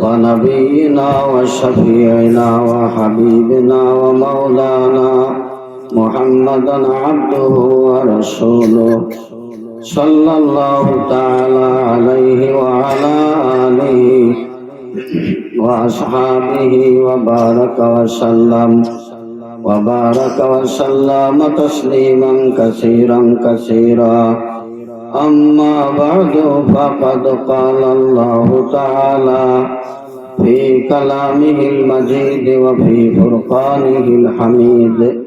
ونبينا وشفيعنا وحبيبنا ومولانا محمدا عبده ورسوله صلى الله تعالى عليه وعلى آله وأصحابه وبارك وسلم وبارك وسلم تسليما كثيرا كثيرا أما بعد فقد قال الله تعالى في كلامه المجيد وفي فرقانه الحميد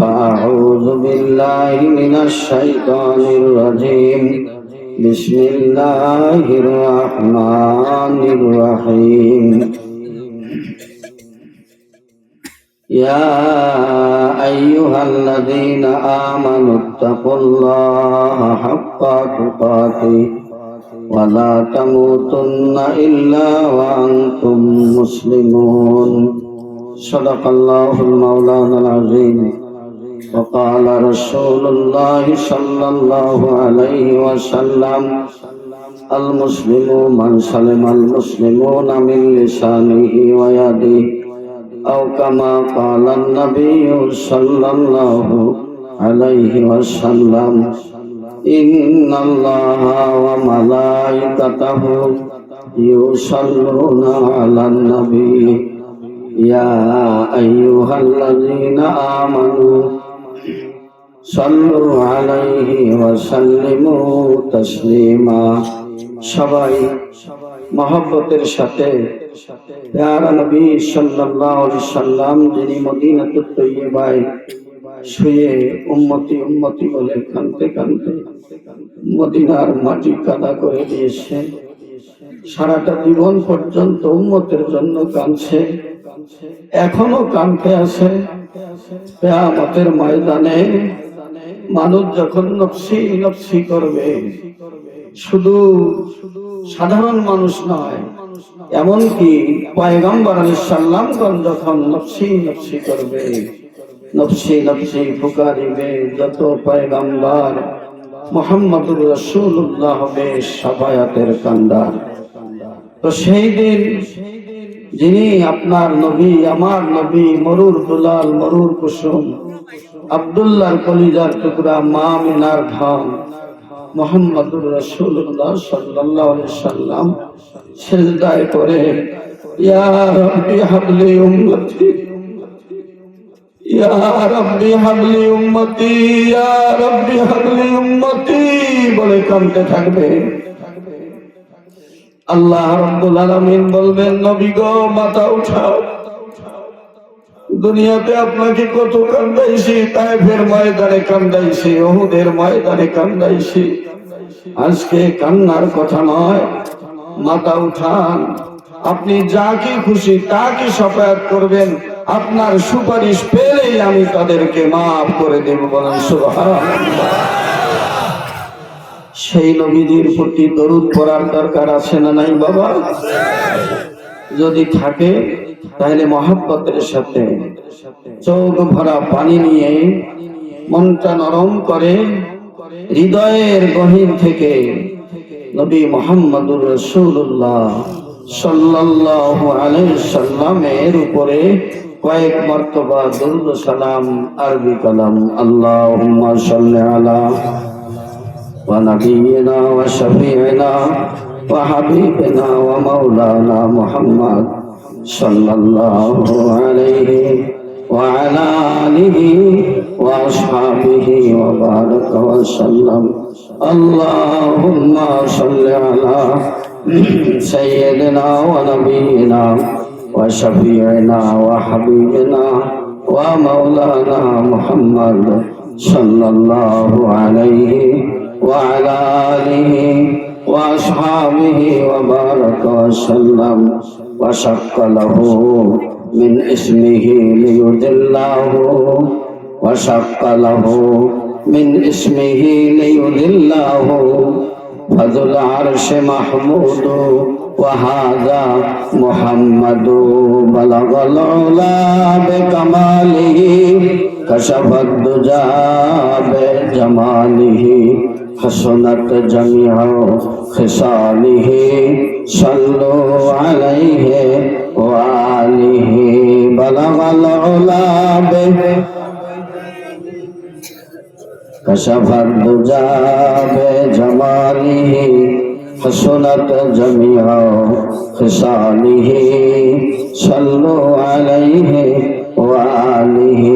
فأعوذ بالله من الشيطان الرجيم بسم الله الرحمن الرحيم يا أيها الذين آمنوا اتقوا الله حق تقاته ولا تموتن إلا وأنتم مسلمون صدق الله المولانا العظيم وقال رسول الله صلى الله عليه وسلم المسلم من سلم المسلمون من لسانه ويده أو كما قال النبي صلى الله عليه وسلم إن الله وملائكته يصلون على النبي يا أيها الذين آمنوا صلوا عليه وسلموا تسليما সবাই মহব্বতের সাথে। যিনি শুয়ে বলে মদিনার মাটি কাদা করে দিয়েছে। সারাটা জীবন পর্যন্ত উম্মতের জন্য কাঁদছে। এখনও কাঁদতে আছে। কেয়ামতের ময়দানে মানুষ যখন নফসি নফসি করবে, শুধু সাধারণ মানুষ নয়। এমনকি পয়গম্বর সাল্লামগণ যখন নফসি নফসি করবে, নফসি নফসি ফুকারিবে যত পয়গম্বর মোহাম্মদুর রসুল্লাহ হবে সাফায়াতের কান্দার। তো সেই দিন যিনি আপনার নবী, আমার নবী, মরুর দুলাল, মরুর কুসুম, আবদুল্লাহর কলিজার টুকরা মা মিনার ধন মোহাম্মদুর রসুল্লাহ সাল্লাহ সাল্লাম সেজদায় করে ইয়া রব্বি হাবলি উম্মতি, ইয়া রব্বি হাবলি উম্মতি, ইয়া রব্বি হাবলি উম্মতি বলে কাঁদতে থাকবে। আল্লাহ রব্বুল আলামিন বলবেন, নবী গো, মাথা উঠাও। দুনিয়াতে আপনাকে কত কান্দাইছি তাইফের ময়দানে কান্দাইছি ওহুদের ময়দানে কান্দাইছি। আজকে কান্নার কথা নয়, মাথা উঠান। আপনি যা কি খুশি তা কি সফায়াত করবেন, আপনার সুপারিশ পেলেই আমি তাদেরকে মাফ করে দেব বলেন সেই নবীজির প্রতি দরুদ পড়ার দরকার আছে না নাই বাবা? যদি থাকে তাহলে মহাব্বতের সাথে চোখ ভরা পানি নিয়ে মনটা নরম করে হৃদয়ের গহীন থেকে নবী মোহাম্মদুর রসুল্লাহ সাল্লাল্লাহু আলাইহি সাল্লামের উপরে কয়েক মর্তবা দুরুদ সালাম, আরবি কালাম, আল্লাহুম্মা সাল্লি আলা ওয়া নাবিয়িনা ওয়া ওয়া হাবিবিনা ওয়া মাওলানা মুহাম্মদ صلى الله عليه وعلى آله وأصحابه وبارك وسلم. اللهم صل على سيدنا ونبينا وشفيعنا وحبيبنا ومولانا محمد صلى الله عليه وعلى آله وأصحابه وبارك وسلم وشق له من اسمه ليدله وشق له من اسمه ليذله فذو العرش محمود وهذا محمد بلغ العلا بكماله كشف الدجى بجماله حسنت جميع خصاله صلوا عليه وآله بلغ العلا به كشف الدجى بجماله حسنت جميع خصاله صلوا عليه وآله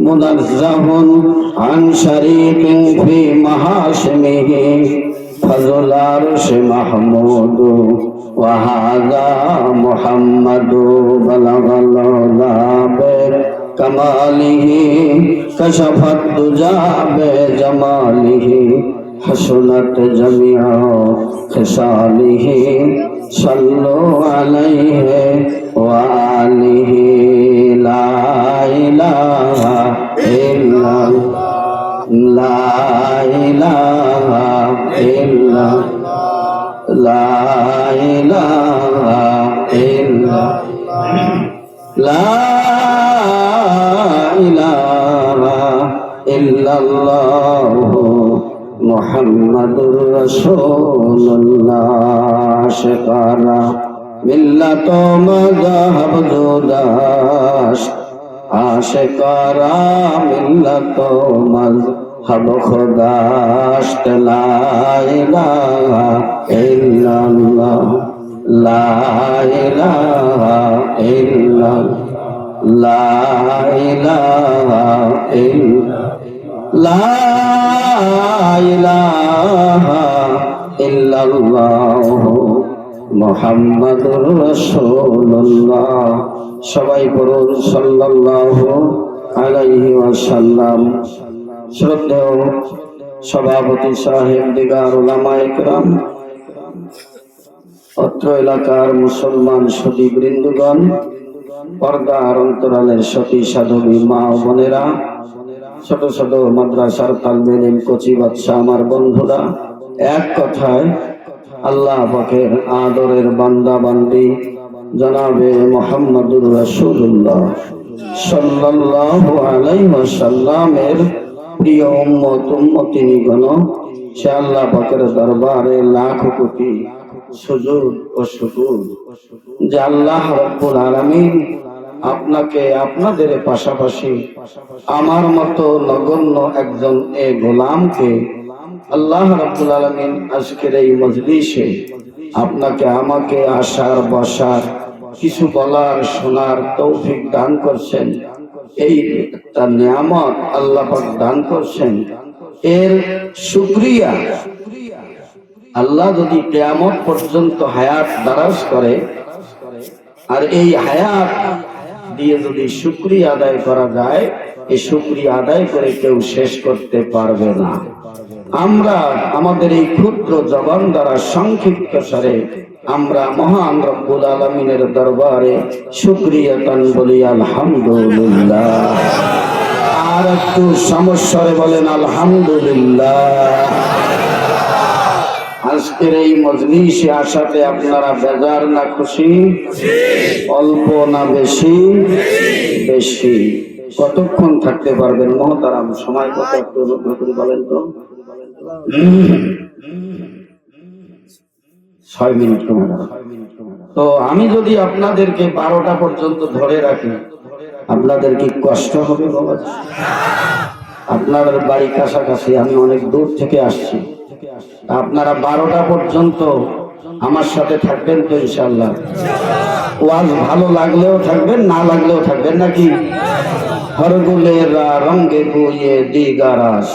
منزه عن شريك في محاسمه فذو العرش محمود وهذا محمد بلغ العلا كماله كشف الدجى بجماله حسنت جميع خصاله صلوا عليه وآله লা ইলাহা ইল্লাল্লাহ লা ইলাহা ইল্লাল্লাহ লা ইলাহা ইল্লাল্লাহ লা ইলাহা ইল্লাল্লাহ শেখানা মিল্লাত মজাহব জোদাস আশকারা মিল্লাত মজাহব খোদাস লা ইলাহা ইল্লাল্লাহ লা ইলাহা ইল্লাল্লাহ লা ইলাহা ইল্লাল্লাহ লা ইলাহা ইল্লাল্লাহ। মোহাম্মদুর রাসূলুল্লাহ। সবাই বলুন সাল্লাল্লাহু আলাইহি ওয়াসাল্লাম। শ্রদ্ধেয় সভাপতি সাহেব, দিগার ওলামা ইকরাম অত্র এলাকার মুসলমান সতী বৃন্দগণ, পর্দার অন্তরালের সতী সাধবী মা ও বোনেরা, ছোট ছোট মাদ্রাসার তালবেলিম কচি বাচ্চা আমার বন্ধুরা, এক কথায় আল্লাহ পাকের আদরের বান্দা বান্দি, জনাবে মোহাম্মদুর রাসূলুল্লাহ সাল্লাল্লাহু আলাইহি ওয়াসাল্লামের প্রিয় উম্মত উম্মতিনিগণ, সে আল্লাহ পাকের দরবারে লাখ কোটি সুজুদ ও শুকুর যে আল্লাহ রব্বুল আলামিন আপনাকে আপনাদের পাশাপাশি আমার মতো নগণ্য একজন এ গোলামকে আল্লাহ রাব্বুল আলামিন আজকের এই মজলিসে আপনাকে, আমাকে আসার বসার কিছু বলার, শোনার তৌফিক দান করছেন। এই একটা নিয়ামত আল্লাহ দান করছেন। এর শুক্রিয়া আল্লাহ যদি কেয়ামত পর্যন্ত হায়াত দারাজ করে, আর এই হায়াত দিয়ে যদি শুক্রিয়া আদায় করা যায়, এই শুক্রিয়া আদায় করে কেউ শেষ করতে পারবে না। আমরা আমাদের এই ক্ষুদ্র জবান দ্বারা সংক্ষিপ্ত সারে আমরা মহান রব্বুল আলমিনের দরবারে শুক্রিয়া তান বলি, আলহামদুলিল্লাহ। আর একটু সমস্যারে বলেন, আলহামদুলিল্লাহ। আজকের এই মজলিসে আসাতে আপনারা বেজার না খুশি? অল্প না বেশি? বেশি। কতক্ষণ থাকতে পারবেন? মহতারাম, সময় কত? একটু করে বলেন তো। ছয় মিনিট তো আমি যদি আপনাদেরকে বারোটা পর্যন্ত ধরে রাখি আপনাদের কি কষ্ট হবে আপনাদের বাড়ি কাছাকাছি, আমি অনেক দূর থেকে আসছি। আপনারা বারোটা পর্যন্ত আমার সাথে থাকবেন তো ইনশাল্লাহ ওয়াজ ভালো লাগলেও থাকবেন, না লাগলেও থাকবেন নাকি? হরগুলের রঙ্গে বইয়ে দিগারাস।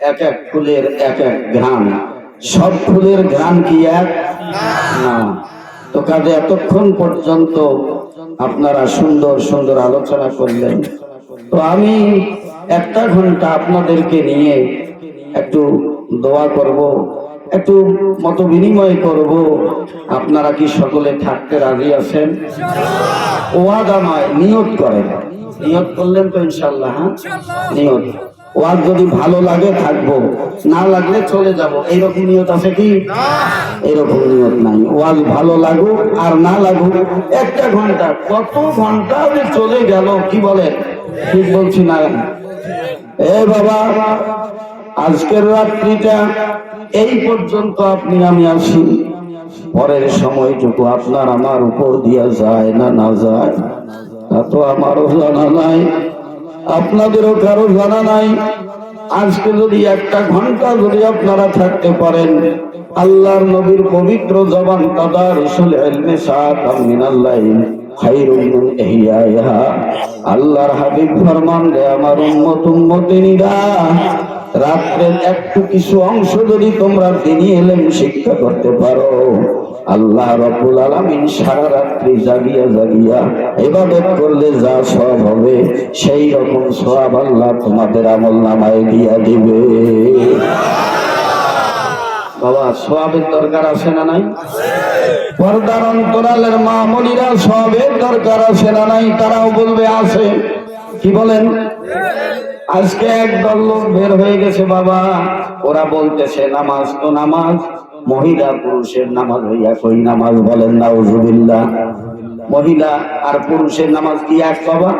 এক এক ফুলের এক এক ঘ্রাণ। সব ফুলের ঘ্রাণ কি এক? না। তো কাজে এতক্ষণ পর্যন্ত আপনারা সুন্দর সুন্দর আলোচনা করলেন। তো আমি একটা ঘণ্টা আপনাদেরকে নিয়ে একটু দোয়া করব, একটু মত বিনিময় করব। আপনারা কি সকলে থাকতে রাজি আছেন? ওয়াদা নয়, নিয়ত করেন। নিয়ত করলেন তো ইনশাল্লাহ হ্যাঁ? নিয়ত। ওয়াজ যদি ভালো লাগে, থাকব। না লাগলে চলে যাব। এইরকম নিয়ত আছে কি? এরকম নিয়ত নাই। ওয়াজ ভালো লাগুক আর না লাগুক, একটা ঘণ্টা, কত ঘণ্টা যে চলে গেল, কি বলে? ঠিক বলছি না এ বাবা, আজকের রাত্রিটা এই পর্যন্ত আপনি আমি আসি। পরের সময়টুকু আপনার আমার উপর দিয়া যায় না না যায়। তা তো আমারও জানা নাই। আপনাদেরও কারও জানা নাই? আজকে যদি একটা ঘণ্টা যদি আপনারা থাকতে পারেন, আল্লাহর নবীর পবিত্র জবান তাদা রসুল খাইরুল আল্লাহর রাত্রের একটু কিছু অংশ যদি তোমরা তিনি এলেন শিক্ষা করতে পারো। আল্লাহ রব্বুল আলামিন সারা রাত্রি জাগিয়া জাগিয়া ইবাদত করলে যা সব হবে, সেই রকম সব আল্লাহ তোমাদের আমল নামায় দিয়া দিবে। বাবা, সবের দরকার আছে না নাই? পর্দার অন্তরালের মা মনিরা সবের দরকার আছে না নাই? তারাও বলবে, আছে। কি বলেন? আজকে একদল লোক বের হয়ে গেছে, বাবা। ওরা বলতেছে, নামাজ তো নামাজ। মহিলা পুরুষের নামাজ হইয়া কই নামাজ বলেন না উজুবিল্লা মহিলা আর পুরুষের নামাজ কি এক বাবা?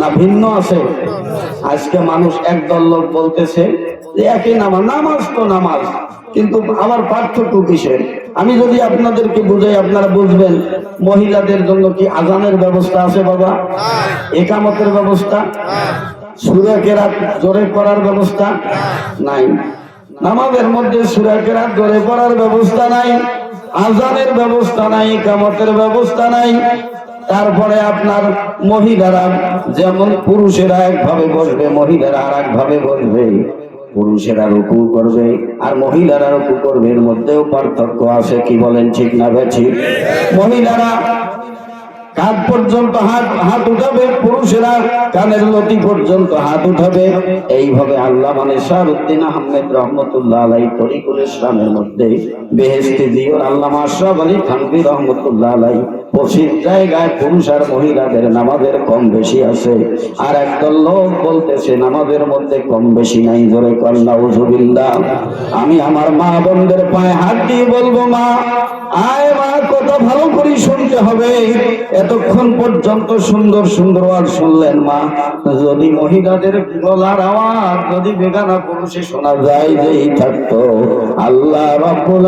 না, ভিন্ন আছে। আজকে মানুষ একদল লোক বলতেছে যে একই নামাজ নামাজ তো নামাজ, কিন্তু আমার পার্থক্য কিসের? আমি যদি আপনাদেরকে বুঝাই, আপনারা বুঝবেন, মহিলাদের জন্য কি আজানের ব্যবস্থা আছে বাবা? একামতের ব্যবস্থা? সুরা কেরাত জোরে করার ব্যবস্থা? নাই। নামাজের মধ্যে সুরা কেরাত জোরে করার ব্যবস্থা নাই, আজানের ব্যবস্থা নাই কামতের ব্যবস্থা নাই। তারপরে আপনার মহিলারা যেমন পুরুষেরা একভাবে বসবে, মহিলারা আর একভাবে বসবে। পুরুষেরা রুকু করবে আর মহিলারা রুকু করবে, এর মধ্যেও পার্থক্য আছে, কি বলেন ঠিক না বেছি মহিলারা কাঁধ পর্যন্ত হাত হাত উঠাবে, পুরুষেরা কানের লতি পর্যন্ত হাত উঠাবে। এইভাবে আল্লাহ মানে শাহরুদ্দিন আহমেদ রহমতুল্লাহ আলাই তরিকুল ইসলামের মধ্যে বেহেস্তি আল্লাহ আশরাফ আলী রহমতুল্লাহ আলাই জায়গায় পুরুষ আর মহিলাদের নামাজের কম বেশি আছে। আর একদল লোক বলতেছে, নামাজের মধ্যে কম বেশি নাই, জোরে কন্যা উজুবিল্লাহ আমি আমার মা বোনদের পায়ে হাত দিয়ে বলব, মা, আয় মা, কথা ভালো করে শুনতে হবে। এতক্ষণ পর্যন্ত সুন্দর সুন্দর ওয়াজ শুনলেন মা। যদি মহিলাদের গলার আওয়াজ, যদি বেগানা পুরুষে শোনা যায়, যেই থাকতো। আল্লাহ রব্বুল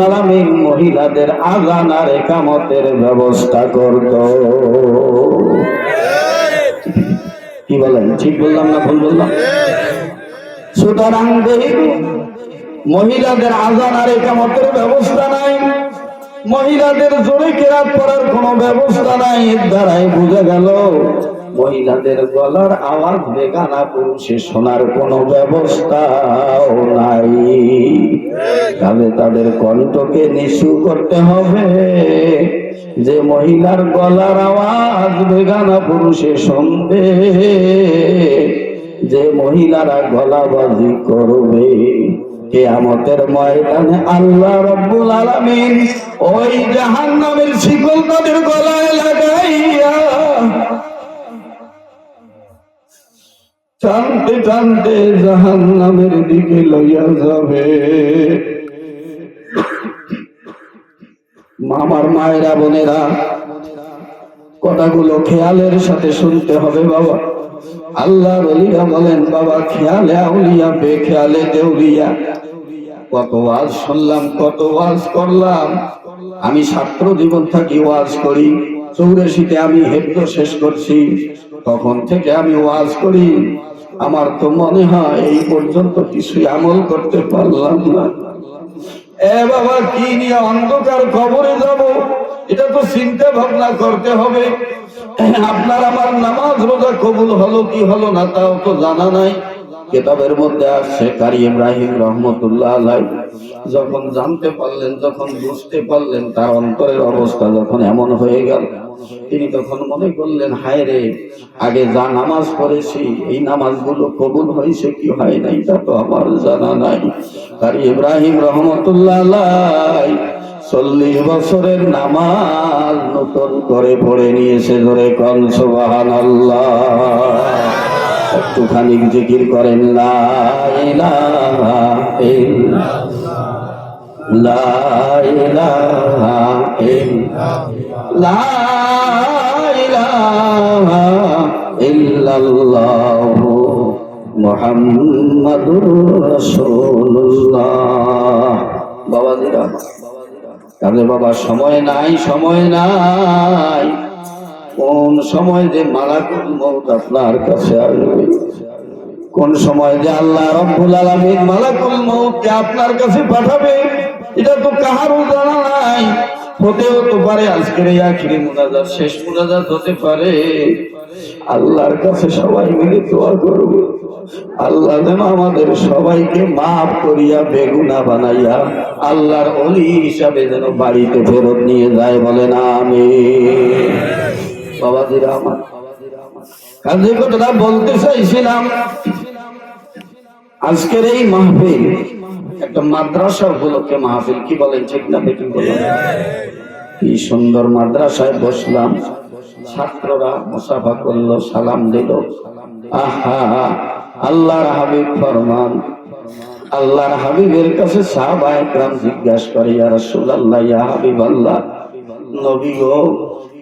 মহিলাদের আজান আর একামতের ব্যবস্থা করত। কি বলেন, ঠিক বললাম না ভুল বললাম? সুতরাং মহিলাদের আজান আর একামতের ব্যবস্থা নাই। মহিলাদের জোরে কেরাত করার কোনো ব্যবস্থা নাই। দ্বারাই বোঝা গেল, মহিলাদের গলার আওয়াজ বেগানা পুরুষে শোনার কোনো ব্যবস্থাও নাই। তাহলে তাদের কণ্ঠকে নিশু করতে হবে, যে মহিলার গলার আওয়াজ বেগানা পুরুষে শুনবে। যে মহিলারা গলাবাজি করবে কেয়ামতের ময়দানে আল্লাহ রব্বুল আলামিন ওই জাহান্নামের শিকল তাদের গলায় লাগাইয়া টানতে টানতে জাহান্নামের দিকে লইয়া যাবে। মামার মায়েরা বোনেরা, কথাগুলো খেয়ালের সাথে শুনতে হবে বাবা। আল্লাহ রলিয়া বলেন, বাবা, খেয়ালে আউলিয়া বে খেয়ালে দেউলিয়া। কত ওয়াজ শুনলাম, কত ওয়াজ করলাম। আমি ছাত্র জীবন থাকি ওয়াজ করি। চৌরাশিতে আমি হেপ্ত শেষ করছি। তখন থেকে আমি ওয়াজ করি। আমার তো মনে হয় এই পর্যন্ত কিছুই আমল করতে পারলাম না। এ বাবা, কি নিয়ে অন্ধকার কবরে যাব? এটা তো চিন্তা ভাবনা করতে হবে। আপনার আমার নামাজ রোজা কবুল হলো কি হলো না তাও তো জানা নাই। কেতাবের মধ্যে আসছে, কারি ইব্রাহিম রহমতুল্লাহ আলাই, যখন জানতে পারলেন, যখন বুঝতে পারলেন, তার অন্তরের অবস্থা যখন এমন হয়ে গেল, তিনি তখন মনে করলেন, হায় রে, আগে যা নামাজ পড়েছি, এই নামাজগুলো কবুল হয়েছে কি হয় নাই তা তো আমার জানা নাই। কারি ইব্রাহিম রহমতুল্লাহ আলাই চল্লিশ বছরের নামাজ নতুন করে পড়ে নিয়েছে ধরে কন আল্লাহ একটুখানি জিকির করেন, লা ইলাহা লা রাসূলুল্লাহ। বাবাজিরা তাহলে বাবা, সময় নাই সময় নাই। কোন সময় যে মালাকুল মৌত আপনার কাছে আসবে? কোন সময় যে আল্লাহ রব্বুল আলামিন মালাকুল মৌতকে আপনার কাছে পাঠাবে? এটা তো কাহারও জানা নাই। হতেও তো পারে আজকের এই আখিরি মুনাজাত, শেষ মুনাজাত হতে পারে। আল্লাহর কাছে সবাই মিলে দোয়া করব। আল্লাহ যেন আমাদের সবাইকে মাফ করিয়া বেগুনা বানাইয়া আল্লাহর অলি হিসাবে যেন বাড়িতে ফেরত নিয়ে যায় বলেন আমি আমার কাজে কথাটা বলতে চাইছিলাম। আজকের এই মাহফিল একটা মাদ্রাসা উপলক্ষে মাহফিল, কি বলেন, ঠিক না বেটি কি সুন্দর মাদ্রাসায় বসলাম। ছাত্ররা মুসাফা করল, সালাম দিল। আহা, আল্লাহর হাবিব ফরমান। আল্লাহর হাবিবের কাছে সাহাবা একরাম জিজ্ঞাসা করে, ইয়া রাসূলুল্লাহ, ইয়া হাবিব আল্লাহ নবী গো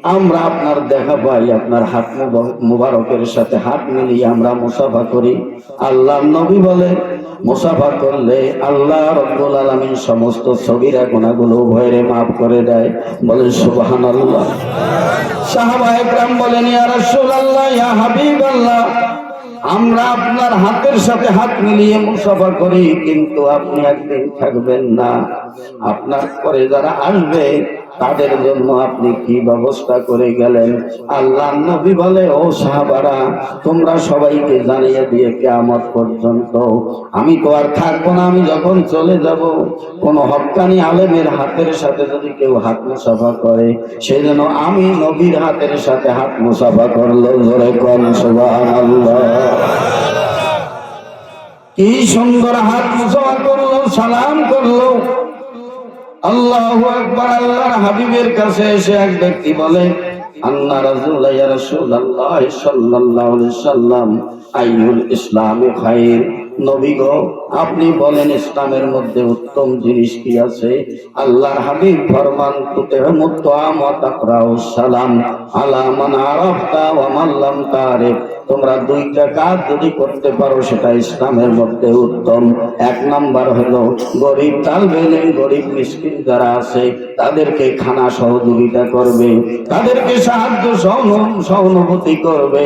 আমরা আপনার দেখা পাই, আপনার হাত মুবা- মুবারকের সাথে হাত মিলিয়ে আমরা মুসাফা করি। আল্লাহ নবী বলে, মুসাফা করলে আল্লাহ রব্বুল আলামিন সমস্ত ছবিরা, গুণাগুলো উভয়ের মাফ করে দেয়। বলেন, সুবহানাল্লাহ। সাহাবা একরাম বলেন ইয়া হাবিবাল্লাহ। আমরা আপনার হাতের সাথে হাত মিলিয়ে মুসাফা করি, কিন্তু আপনি একদিন থাকবেন না। আপনার পরে যারা আসবে তাদের জন্য আপনি কি ব্যবস্থা করে গেলেন? আল্লাহ নবী বলে, ও সাহাবারা, তোমরা সবাইকে জানিয়ে দিয়ে কেয়ামত পর্যন্ত আমি তো আর থাকব না, আমি যখন চলে যাব, কোন হক্কানি আলেমের হাতের সাথে যদি কেউ হাত মুসাফা করে সেই জন্য আমি নবীর হাতের সাথে হাত মুসাফা করল, জোরে কন, সুবহানাল্লাহ। কি সুন্দর হাত মুসাফা করল, সালাম করল। আল্লাহু আকবার, আল্লাহর কাছে এসে এক ব্যক্তি বলে আল্লাহ রাসূলুল্লাহ ইয়া রাসূলুল্লাহ সাল্লাম, আইয়ুল ইসলামে খায়র নবী গো আপনি বলেন ইসলামের মধ্যে উত্তম জিনিস কি আছে? আল্লাহর হাবিব ফরমান তুতিহমুত তাআম সালাম আলা মান আরাফতা ওয়া মান লাম তারিফ। তোমরা দুইটা কাজ যদি করতে পারো, সেটা ইসলামের মধ্যে উত্তম। এক নাম্বার হলো, গরিব তালবেলেন গরিব মিসকিন যারা আছে, তাদেরকে খানা সহযোগিতা করবে, তাদেরকে সাহায্য সহানুভূতি করবে।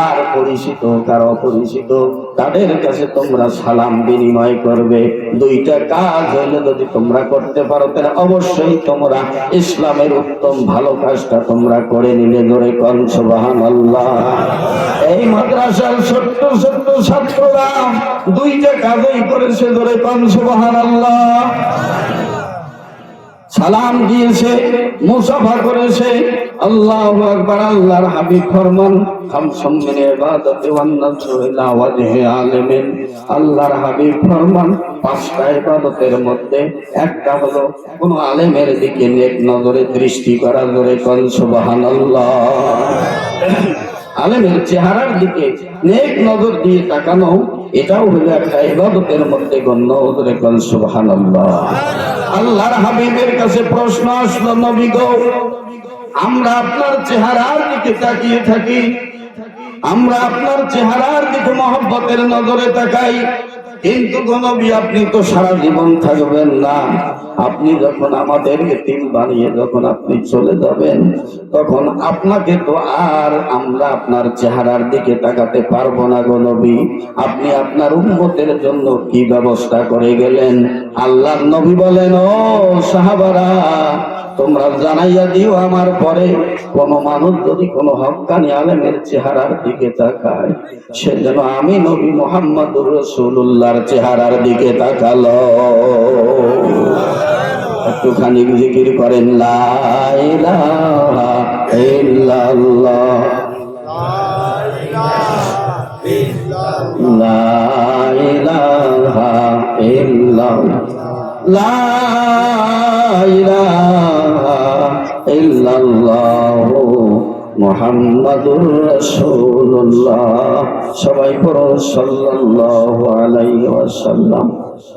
আর পরিচিত কার অপরিচিত, তাদের কাছে তোমরা সালাম বিনিময় করবে। দুইটা কাজ হইলে যদি তোমরা করতে পারো, তাহলে অবশ্যই তোমরা ইসলামের উত্তম ভালো কাজটা তোমরা করে নিলে ধরে কন সুবাহান আল্লাহ এই মাদ্রাসার ছোট্ট ছোট্ট ছাত্ররা দুইটা কাজই করেছে ধরে কন সুবাহান আল্লাহ সালাম দিয়েছে, মুসাফা করেছে। আল্লাহ আকবার, আল্লাহর হাবিব ফরমান খামসম মিন ইবাদাতি ওয়ান নাযরু ইলা ওয়াজহি আল্লাহর হাবিব ফরমান, পাঁচটা ইবাদতের মধ্যে একটা হলো, কোন আলেমের দিকে নেক নজরে দৃষ্টি করা জোরে কোন, সুবহানাল্লাহ। আলেমের চেহারার দিকে নেক নজর দিয়ে তাকানো এটাও হলো একটা ইবাদতের মধ্যে গণ্য হতে কোন সুবহানাল্লাহ। আল্লাহর হাবিবের কাছে প্রশ্ন আসলো, নবী গো, আমরা আপনার চেহারার দিকে তাকিয়ে থাকি। আমরা আপনার চেহারার দিকে মহব্বতের নজরে তাকাই। কিন্তু গো নবী আপনি তো সারা জীবন থাকবেন না। আপনি যখন আমাদের এতিম বানিয়ে যখন আপনি চলে যাবেন, তখন আপনাকে তো আর আমরা আপনার চেহারার দিকে তাকাতে পারব না গো আপনি আপনার উন্মতের জন্য কি ব্যবস্থা করে গেলেন? আল্লাহর নবী বলেন, ও সাহাবারা তোমরা জানাইয়া দিও আমার পরে, কোন মানুষ যদি কোনো হক্কানি আলেমের চেহারার দিকে তাকায়, সে যেন আমি নবী মোহাম্মদুর রসুল্লাহর চেহারার দিকে তাকালো। একটুখানি জিকির করেন লা ইলাহা ইল্লাল্লাহ মুহাম্মাদুর রাসূলুল্লাহ। সবাই পড়ো সাল্লাল্লাহু আলাইহি ওয়াসাল্লাম।